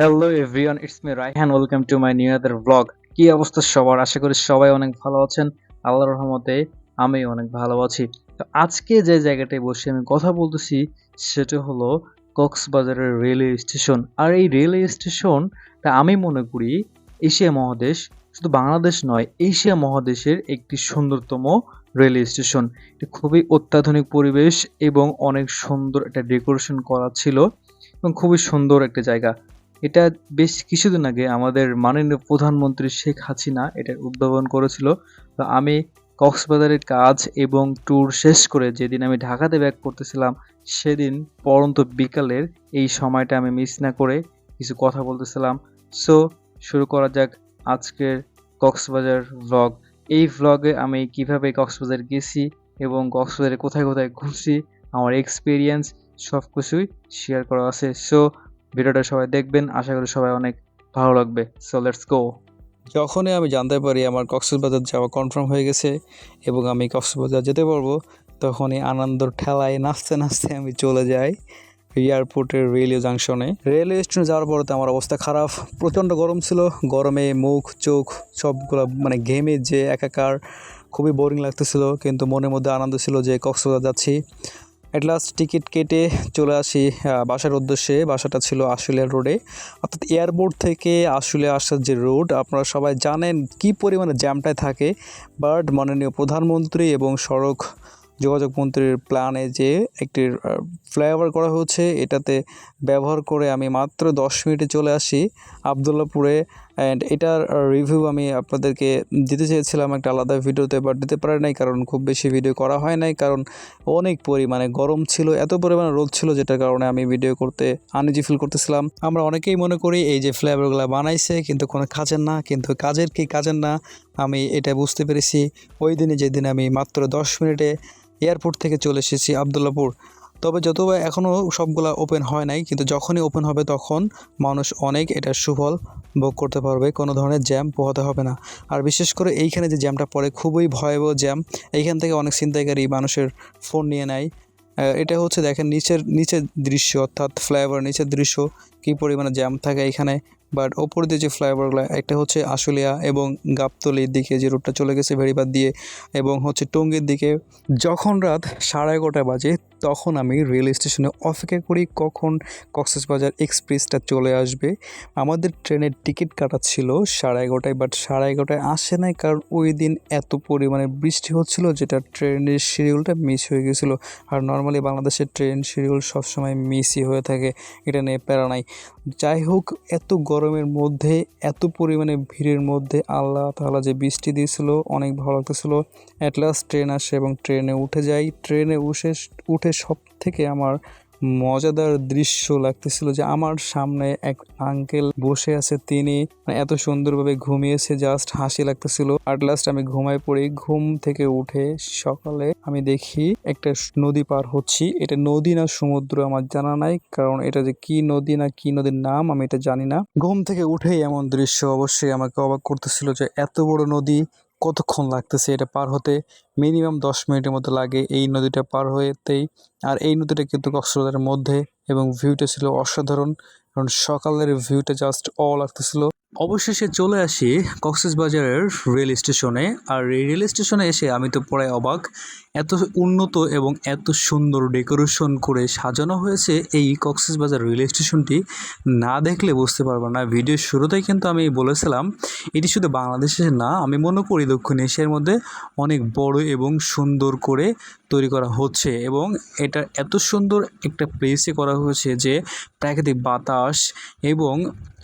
Hello everyone it's me Raihan welcome to my new year blog কি অবস্থা সবার? আশা করি সবাই অনেক ভালো আছেন। আল্লাহর রহমতে আমি অনেক ভালো আছি। তো আজকে যে জায়গাটায় বসে আমি কথা বলতেছি, সেটা হলো কক্সবাজারের রেলওয়ে স্টেশন। আর এই রেলওয়ে স্টেশনটা আমি মনে করি এশিয়া মহাদেশ, শুধু বাংলাদেশ নয়, এশিয়া মহাদেশের একটি সুন্দরতম রেলওয়ে স্টেশন। এটি খুবই অত্যাধুনিক পরিবেশ এবং অনেক সুন্দর একটা ডেকোরেশন করা ছিল এবং খুবই সুন্দর একটা জায়গা। এটা বেশ কিছুদিন আগে আমাদের মাননীয় প্রধানমন্ত্রী শেখ হাসিনা এটা উদ্ভাবন করেছিল। তো আমি কক্সবাজারের কাজ এবং ট্যুর শেষ করে যেদিন আমি ঢাকাতে ব্যাক করতেছিলাম, সেদিন পরন্ত বিকালের এই সময়টা আমি মিস না করে কিছু কথা বলতেছিলাম। সো শুরু করা যাক আজকের কক্সবাজার ভ্লগ এই ভ্লগে আমি কীভাবে কক্সবাজার গেছি এবং কক্সবাজারে কোথায় কোথায় ঘুরছি, আমার এক্সপিরিয়েন্স সব কিছুই শেয়ার করা আছে। সো ভিডিওটা সবাই দেখবেন। আশা করি সবাই অনেক ভালো লাগবে। সো লেটস গো যখনই আমি জানতে পারি আমার কক্সবাজার যাওয়া কনফার্ম হয়ে গেছে এবং আমি কক্সবাজার যেতে পারব, তখনই আনন্দর ঠেলায় নাচতে নাচতে আমি চলে যাই এয়ারপোর্টের রেলওয়ে জাংশনে রেলওয়ে স্টেশনে যাওয়ার পরে তো আমার অবস্থা খারাপ। প্রচণ্ড গরম ছিল। গরমে মুখ, চোখ সবগুলো মানে ঘেমে যে একাকার, খুবই বোরিং লাগতেছিল। কিন্তু মনের মধ্যে আনন্দ ছিল যে কক্সবাজার যাচ্ছি। অ্যাট লাস্ট টিকিট কেটে চলে আসি বাসার উদ্দেশ্যে। বাসাটা ছিল আশুলিয়া রোডে। অর্থাৎ এয়ারপোর্ট থেকে আশুলিয়া আসার যে রোড আপনারা সবাই জানেন কি পরিমাণে জ্যামটায় থাকে। বাট মাননীয় প্রধানমন্ত্রী এবং সড়ক যোগাযোগ মন্ত্রীর প্ল্যানে যে একটি ফ্লাইওভার করা হচ্ছে, এটাতে ব্যবহার করে আমি মাত্র দশ মিনিটে চলে আসি। আবদুল্লাপুরে অ্যান্ড এটার রিভিউ আমি আপনাদেরকে দিতে চেয়েছিলাম একটা আলাদা ভিডিওতে বাট দিতে পারি নাই কারণ খুব বেশি ভিডিও করা হয় নাই, কারণ অনেক পরিমাণে গরম ছিল, এত পরিমাণে রোদ ছিল, যেটার কারণে আমি ভিডিও করতে আনিজি ফিল করতেছিলাম। আমরা অনেকেই মনে করি এই যে ফ্লেভারগুলো বানাইছে, কিন্তু কোনো কাজের না, কিন্তু কাজের কি কাজের না, আমি এটা বুঝতে পেরেছি। ওই দিনে যেদিন আমি মাত্র দশ মিনিটে এয়ারপোর্ট থেকে চলে এসেছি আবদুল্লাপুর। তবে যতবা এখনও সবগুলা ওপেন হয় নাই, কিন্তু যখনই ওপেন হবে তখন মানুষ অনেক এটার সুফল ভোগ করতে পারবে, কোনো ধরনের জ্যাম পোহাতে হবে না। আর বিশেষ করে এইখানে যে জ্যামটা পড়ে, খুবই ভয়াবহ জ্যাম। এইখান থেকে অনেক ছিনতাইকারী মানুষের ফোন নিয়ে নেয়। এটা হচ্ছে দেখেন, নিচের নিচের দৃশ্য, অর্থাৎ ফ্লাইওভার, নিচের দৃশ্য, কী পরিমাণে জ্যাম থাকে এখানে বাট ওপর দিয়ে যে ফ্লাইওভারগুলো, একটা হচ্ছে আশুলিয়া এবং গাবতলির দিকে যে রোডটা চলে গেছে ভেড়িবাদ দিয়ে এবং হচ্ছে টঙ্গীর দিকে, যখন রাত সাড়ে এগারোটা বাজে, তখন আমি রেল স্টেশনে অপেক্ষা করি কখন কক্সবাজার এক্সপ্রেসটা চলে আসবে। আমাদের ট্রেনের টিকিট কাটা ছিল সাড়ে এগারোটায় বাট সাড়ে এগারোটায় আসে নাই কারণ ওই দিন এত পরিমাণে বৃষ্টি হচ্ছিল যেটা ট্রেনের শিডিউলটা মিস হয়ে গেছিল। আর নর্মালি বাংলাদেশের ট্রেন শিডিউল সবসময় মিসই হয়ে থাকে, এটা নিয়ে প্যারা নাই। যাই হোক, এত গরমের মধ্যে, এত পরিমাণে ভিড়ের মধ্যে আল্লাহ তাহলে যে বৃষ্টি দিয়েছিল, অনেক ভালো লাগতেছিল। অ্যাট লাস্ট ট্রেন আসে এবং ট্রেনে উঠে যাই। ট্রেনে উঠে উঠে সব থেকে আমার মজাদার দৃশ্য লাগতেছিল যে আমার সামনে এক আঙ্কেল বসে আছে। তিনি মানে এত সুন্দরভাবে ঘুমিয়েছে জাস্ট হাসি লাগতেছিল। আট লাস্ট আমি ঘুমায় পড়ি। ঘুম থেকে উঠে সকালে আমি দেখি একটা নদী পার হচ্ছি। এটা নদী না সমুদ্র আমার জানা নাই, কারণ এটা যে কি নদী না কি নদীর নাম আমি এটা জানি না। ঘুম থেকে উঠেই এমন দৃশ্য অবশ্যই আমাকে অবাক করতেছিল যে এত বড় নদী কতক্ষণ লাগতেছে এটা পার হতে? মিনিমাম দশ মিনিটের মতো লাগে এই নদীটা পার হতেই আর এই নদীটা কিন্তু কক্সবাজারের মধ্যে এবং ভিউটা ছিল অসাধারণ। কারণ সকালের ভিউটা জাস্ট অ লাগতেছিল। অবশেষে চলে আসি কক্সবাজারের রেল স্টেশনে। আর এই রেল স্টেশনে এসে আমি তো পড়ায় অবাক, এত উন্নত এবং এত সুন্দর ডেকোরেশন করে সাজানো হয়েছে এই কক্সবাজার রেল স্টেশনটি। না দেখলে বুঝতে পারব না ভিডিওর শুরুতেই কিন্তু আমি বলেছিলাম, এটি শুধু বাংলাদেশে না, আমি মনে করি দক্ষিণ এশিয়ার মধ্যে অনেক বড় এবং সুন্দর করে তৈরি করা হচ্ছে এবং এটা এত সুন্দর একটা প্লেসে করা হয়েছে যে প্রাকৃতিক বাতাস এবং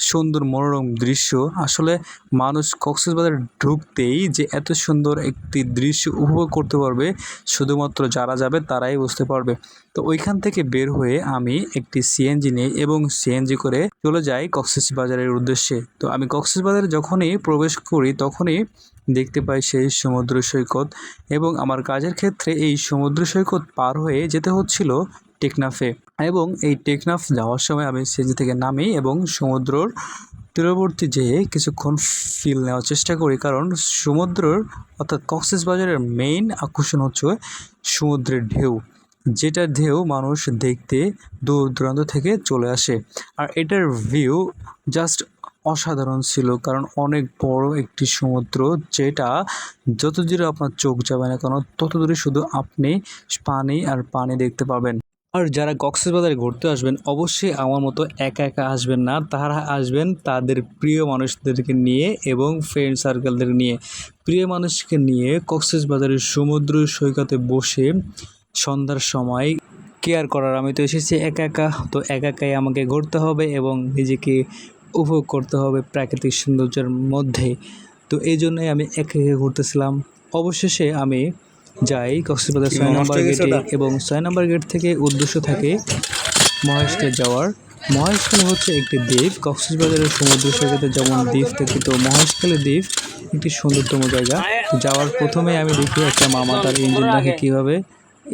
সুন্দর মনোরম দৃশ্য। আসলে মানুষ কক্সবাজারে ঢুকতেই যে এত সুন্দর একটি দৃশ্য উপভোগ করতে পারবে, শুধুমাত্র যারা যাবে তারাই বুঝতে পারবে। তো ওইখান থেকে বের হয়ে আমি একটি সিএনজি নিই এবং সিএনজি করে চলে যাই কক্সেস বাজারের উদ্দেশ্যে। তো আমি কক্সেস বাজারে যখনই প্রবেশ করি, তখনই দেখতে পাই সেই সমুদ্র সৈকত এবং আমার কাজের ক্ষেত্রে এই সমুদ্র সৈকত পার হয়ে যেতে হচ্ছিল টেকনাফে এবং এই টেকনাফ যাওয়ার সময় আমি সিএনজি থেকে নামি এবং সমুদ্রর তীরবর্তী যেয়ে কিছুক্ষণ ফিল নেওয়ার চেষ্টা করি কারণ সমুদ্রর অর্থাৎ কক্সেস বাজারের মেইন আকর্ষণ হচ্ছে সমুদ্রের ঢেউ। যেটার ঢেউ মানুষ দেখতে দূর দূরান্ত থেকে চলে আসে। আর এটার ভিউ জাস্ট অসাধারণ ছিল, কারণ অনেক বড় একটি সমুদ্র যেটা যত দূরে আপনার চোখ যাবে না কেন তত দূরে শুধু আপনি পানি আর পানি দেখতে পাবেন। আর যারা কক্সবাজারে ঘুরতে আসবেন, অবশ্যই আমার মতো একা একা আসবেন না। তারা আসবেন তাদের প্রিয় মানুষদেরকে নিয়ে এবং ফ্রেন্ড সার্কেলদের নিয়ে। প্রিয় মানুষকে নিয়ে কক্সবাজারের সমুদ্র সৈকতে বসে সন্ধ্যার সময় কেয়ার করার। আমি তো এসেছি একা একা তো একা একাই আমাকে ঘুরতে হবে এবং নিজেকে উপভোগ করতে হবে প্রাকৃতিক সৌন্দর্যের মধ্যে। তো এই জন্যই আমি একা একা ঘুরতেছিলাম। অবশেষে আমি যাই কক্সবাজার ছয় নম্বর গেটে এবং ছয় নম্বর গেট থেকে উদ্দেশ্য থাকে মহেশখালী যাওয়ার। মহেশখালী হচ্ছে একটি দ্বীপ। কক্সবাজারের সমুদ্র সৈকতে যেমন দ্বীপ থেকে তো মহেশখালী দ্বীপ একটি সুন্দরতম জায়গা। যাওয়ার প্রথমে আমি দেখি একটা মামা তার ইঞ্জিনটাকে কীভাবে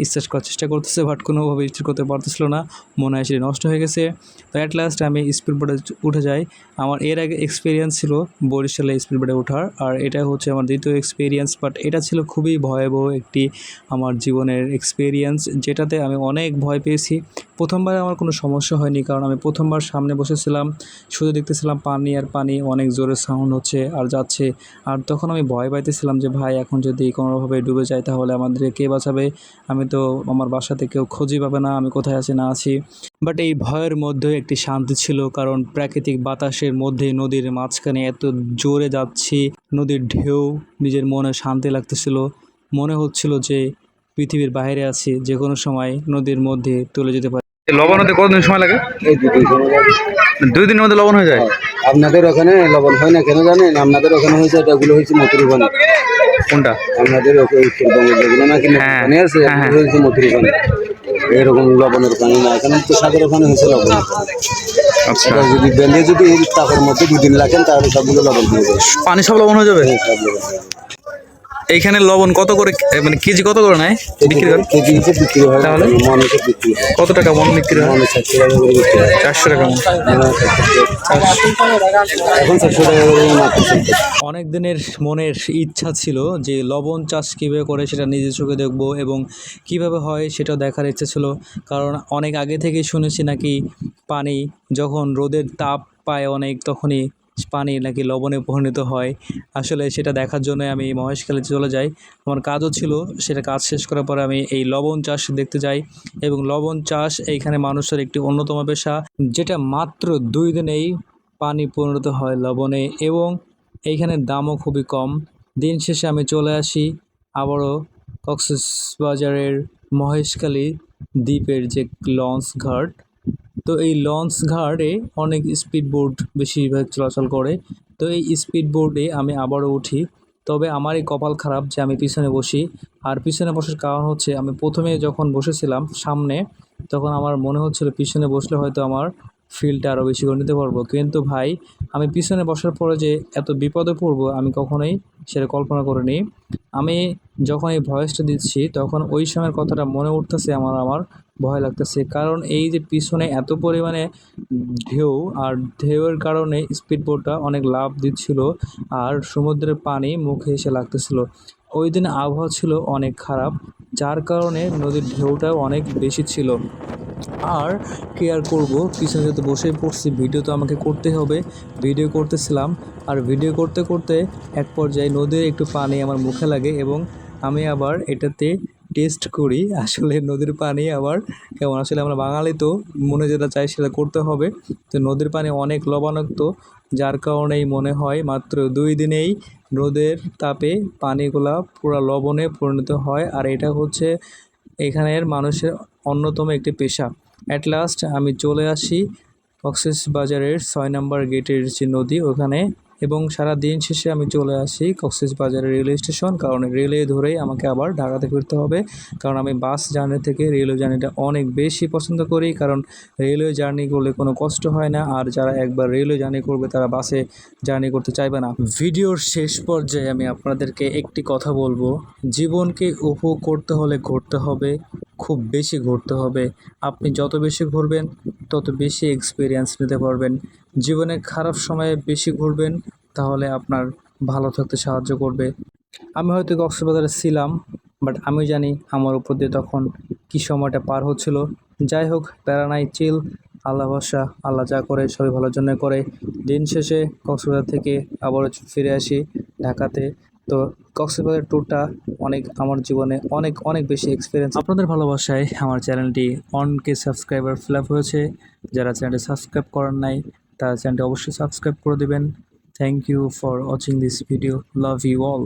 স্টার্ট করার চেষ্টা করতেছে বাট কোনোভাবে স্টার্ট করতে পারতেছিল না। মনে হয় সেটি নষ্ট হয়ে গেছে। তো অ্যাট লাস্ট আমি স্পিড বোটে উঠে যাই। আমার এর আগে এক্সপিরিয়েন্স ছিল বরিশালে স্পিড বোটে ওঠার, আর এটা হচ্ছে আমার দ্বিতীয় এক্সপিরিয়েন্স বাট এটা ছিল খুবই ভয়াবহ একটি আমার জীবনের এক্সপিরিয়েন্স যেটাতে আমি অনেক ভয় পেয়েছি। প্রথমবার আমার কোনো সমস্যা হয়নি, কারণ আমি প্রথমবার সামনে বসেছিলাম, শুধু দেখতেছিলাম পানি আর পানি অনেক জোরে সাউন্ড হচ্ছে আর যাচ্ছে। আর তখন আমি ভয় পাইতেছিলাম যে, ভাই, এখন যদি কোনোভাবে ডুবে যায় তাহলে আমাদেরকে কে বাঁচাবে? আমি তো আমার বাসাতে কেউ খোঁজই পাবে না আমি কোথায় আছি না আছি। বাট এই ভয়ের মধ্যে একটি শান্তি ছিল কারণ প্রাকৃতিক বাতাসের মধ্যে নদীর মাঝখানে এত জোরে যাচ্ছি নদীর ঢেউ নিজের মনে শান্তি লাগতেছিল। মনে হচ্ছিল যে পৃথিবীর বাইরে আছি যে কোনো সময় নদীর মধ্যে তুলে যেতে পারি। লবণ হতে কতদিন সময় লাগে। দুই দিনের মধ্যে লবণ হয়ে যায়? আপনাদের ওখানে লবণ হয় না কেন জানেন? আপনাদের ওখানে হয়েছে এটাগুলো হয়েছে মথুরিখানে কোনটা? আপনাদের ওকে উত্তরবঙ্গের যেগুলো নাকি হ্যাঁ, পানি আছে হ্যাঁ, এগুলো এরকম লবণের পানি না এখানে তো সাগরের পানি হয়েছে লবণ আচ্ছা। যদি বেঁধে যদি তাপের মধ্যে দুদিন রাখেন তাহলে সবগুলো লবণ হয়ে যাবে। পানি সব লবণ হয়ে যাবে? সব লবণ এইখানে লবণ কত করে মানে কেজি কত করে নেয়? বিক্রি করে? কেজি হিসেবে বিক্রি হয়। তাহলে? মন হিসেবে বিক্রি হয়। কত টাকা মন বিক্রি হয়? মনে। চারশো টাকা। এখন। অনেক দিনের মনের ইচ্ছা ছিল যে লবণ চাষ কীভাবে করে সেটা নিজের চোখে দেখব এবং কীভাবে হয় সেটা দেখার ইচ্ছে ছিল। কারণ অনেক আগে থেকেই শুনেছি নাকি পানি যখন রোদের তাপ পায় অনেক তখনই পানি নাকি লবণে পরিণত হয়। আসলে সেটা দেখার জন্য আমি মহেশখালী চলে যাই। আমার কাজও ছিল, সেটা কাজ শেষ করার পরে আমি এই লবণ চাষ দেখতে যাই এবং লবণ চাষ এইখানে মানুষের একটি অন্যতম পেশা, যেটা মাত্র দুই দিনেই পানি পরিণত হয় লবণে এবং এইখানে দামও খুবই কম। দিন শেষে আমি চলে আসি আবারও কক্সবাজারের মহেশখালী দ্বীপের যে লঞ্চ ঘাট তো এই লঞ্চ ঘাটে অনেক স্পিড বোট বেশিরভাগ চলাচল করে। তো এই স্পিড বোটে আমি আবারও উঠি। তবে আমার এই কপাল খারাপ যে আমি পিছনে বসি। আর পিছনে বসার কারণ হচ্ছে আমি প্রথমে যখন বসেছিলাম সামনে, তখন আমার মনে হচ্ছিল পিছনে বসলে হয়তো আমার ফিলটা আরও বেশি করে নিতে পারব। কিন্তু ভাই, আমি পিছনে বসার পরে যে এত বিপদে পড়ব, আমি কখনোই সেটা কল্পনা করিনি। আমি যখন এই ভয়েসটা দিচ্ছি, তখন ওই সময়ের কথাটা মনে উঠতেছে আমার আমার ভয় লাগতেছে। কারণ এই যে পিছনে এত পরিমাণে ঢেউ আর ঢেউয়ের কারণে স্পিড বোটটা অনেক লাভ দিচ্ছিল আর সমুদ্রের পানি মুখে এসে লাগতেছিল। ওই দিন আবহাওয়া ছিল অনেক খারাপ, যার কারণে নদীর ঢেউটাও অনেক বেশি ছিল। আর কেয়ার করব। পিছনে যেহেতু বসেই পড়ছি ভিডিও তো আমাকে করতে হবে। ভিডিও করতেছিলাম। আর ভিডিও করতে করতে এক পর্যায়ে নদীর একটু পানি আমার মুখে লাগে এবং আমি আবার এটাতে টেস্ট করি। আসলে নদীর পানি আবার কেমন? আসলে আমরা বাঙালি তো, মনে যেটা চাই সেটা করতে হবে। তো নদীর পানি অনেক লবণাক্ত, যার কারণেই মনে হয় মাত্র দুই দিনেই রোদের তাপে পানিগুলা পুরো লবণে পরিণত হয়। আর এটা হচ্ছে এখানের মানুষের অন্যতম একটি পেশা। অ্যাট লাস্ট আমি চলে আসি কক্সেস বাজারের ছয় নম্বর গেটের যে নদী ওখানে এবং সারা দিন শেষে আমি চলে আসি কক্সেস বাজারের রেলওয়ে স্টেশন, কারণ রেলে ধরেই আমাকে আবার ঢাকাতে ফিরতে হবে। কারণ আমি বাস জার্নি থেকে রেলওয়ে জার্নিটা অনেক বেশি পছন্দ করি, কারণ রেলওয়ে জার্নি করলে কোনো কষ্ট হয় না, আর যারা একবার রেলওয়ে জার্নি করবে তারা বাসে জার্নি করতে চাইবে না। ভিডিওর শেষ পর্যায়ে আমি আপনাদেরকে একটি কথা বলব, জীবনকে উপভোগ করতে হলে ঘুরতে হবে, খুব বেশি ঘুরতে হবে। আপনি যত বেশি ঘুরবেন, তত বেশি এক্সপিরিয়েন্স নিতে পারবেন। জীবনে খারাপ সময়ে বেশি ঘুরবেন, তাহলে আপনার ভালো থাকতে সাহায্য করবে। আমি হয়তো কক্সবাজারে ছিলাম বাট আমি জানি আমার উপর দিয়ে তখন কী সময়টা পার হচ্ছিল। যাই হোক প্যারা নাই, চিল। আল্লাহ ভরসা, আল্লাহ যা করে, সবই ভালোর জন্য করে। দিন শেষে কক্সবাজার থেকে আবারও ফিরে আসি ঢাকাতে। তো কক্সবাজার ট্যুরটা অনেক, আমার জীবনে অনেক অনেক বেশি এক্সপিরিয়েন্স আপনাদের ভালোবাসায় আমার চ্যানেলটি one K subscriber fill up হয়েছে। যারা চ্যানেলটি সাবস্ক্রাইব করেন নাই তারা চ্যানেলটি অবশ্যই সাবস্ক্রাইব করে দেবেন। Thank you for watching this video love you all